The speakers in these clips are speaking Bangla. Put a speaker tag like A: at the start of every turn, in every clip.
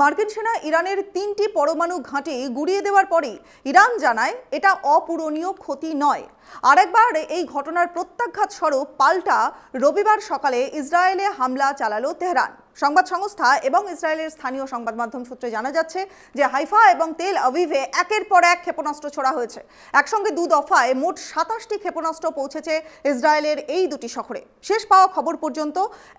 A: মার্কিন সেনা ইরানের তিনটি পরমাণু ঘাঁটি গুড়িয়ে দেওয়ার পরেই ইরান জানায় এটা অপূরণীয় ক্ষতি নয়। আরেকবার এই ঘটনার প্রত্যাঘাত স্বরূপ পাল্টা রবিবার সকালে ইসরায়েলে হামলা চালালো তেহরান। সংবাদ সংস্থা এবং ইসরায়েলের স্থানীয় সংবাদ মাধ্যম সূত্রে জানা যাচ্ছে যে হাইফা এবং তেল আভিভে একের পর এক ক্ষেপণাস্ত্র ছোড়া হয়েছে। একসঙ্গে দু দফায় মোট সাতাশটি ক্ষেপণাস্ত্র পৌঁছেছে ইসরায়েলের এই দুটি শহরে। শেষ পাওয়া খবর পর্যন্ত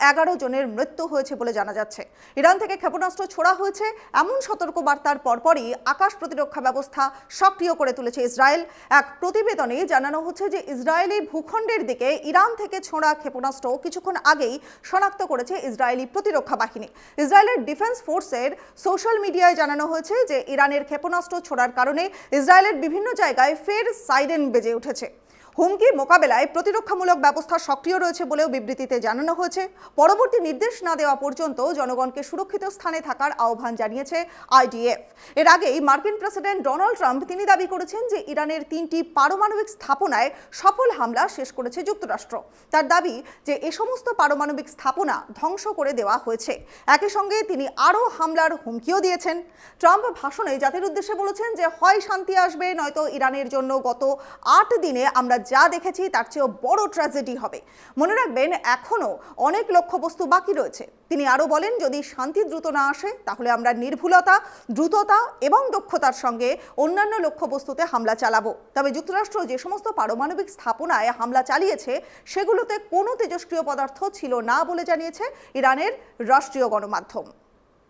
A: এগারো জনের মৃত্যু হয়েছে বলে জানা যাচ্ছে। ইরান থেকে ক্ষেপণাস্ত্র ছোড়া হয়েছে এমন সতর্কবার্তার পরপরই আকাশ প্রতিরক্ষা ব্যবস্থা সক্রিয় করে তুলেছে ইসরায়েল। এক প্রতিবেদনে জানানো হচ্ছে যে ইসরায়েলি ভূখণ্ডের দিকে ইরান থেকে ছোড়া ক্ষেপণাস্ত্র কিছুক্ষণ আগেই শনাক্ত করেছে ইসরায়েলি প্রতিরক্ষা বাহিনী ইসরায়েলের ডিফেন্স ফোর্সের সোশ্যাল মিডিয়ায় জানানো হয়েছে যে ইরানের ক্ষেপণাস্ত্র ছোড়ার কারণে ইসরায়েলের বিভিন্ন জায়গায় ফের সাইরেন বেজে উঠেছে। হুমকির মোকাবেলায় প্রতিরক্ষামূলক ব্যবস্থা সক্রিয় রয়েছে বলেও বিবৃতিতে জানানো হয়েছে। পরবর্তী নির্দেশ না দেওয়া পর্যন্ত জনগণকে সুরক্ষিত স্থানে থাকার আহ্বান জানিয়েছে আইডিএফ। এর আগেই মার্কিন প্রেসিডেন্ট ডোনাল্ড ট্রাম্প তিনি দাবি করেছেন যে ইরানের তিনটি পারমাণবিক স্থাপনায় সফল হামলা শেষ করেছে যুক্তরাষ্ট্র। তার দাবি যে এ সমস্ত পারমাণবিক স্থাপনা ধ্বংস করে দেওয়া হয়েছে। একই সঙ্গে তিনি আরও হামলার হুমকিও দিয়েছেন। ট্রাম্প ভাষণে জাতির উদ্দেশ্যে বলেছেন যে, হয় শান্তি আসবে, নয়তো ইরানের জন্য গত আট দিনে আমরা যা দেখেছি, তার চেয়েও বড় ট্র্যাজেডি হবে। মনে রাখবেন, এখনও অনেক লক্ষ্যবস্তু বাকি রয়েছে। তিনি আরও বলেন, যদি শান্তি দ্রুত না আসে, তাহলে আমরা নির্ভুলতা, দ্রুততা এবং দক্ষতার সঙ্গে অন্যান্য লক্ষ্যবস্তুতে হামলা চালাবো। তবে যুক্তরাষ্ট্র যে সমস্ত পারমাণবিক স্থাপনায় হামলা চালিয়েছে, সেগুলোতে কোনো তেজস্ক্রিয় পদার্থ ছিল না বলে জানিয়েছে ইরানের রাষ্ট্রীয় গণমাধ্যম।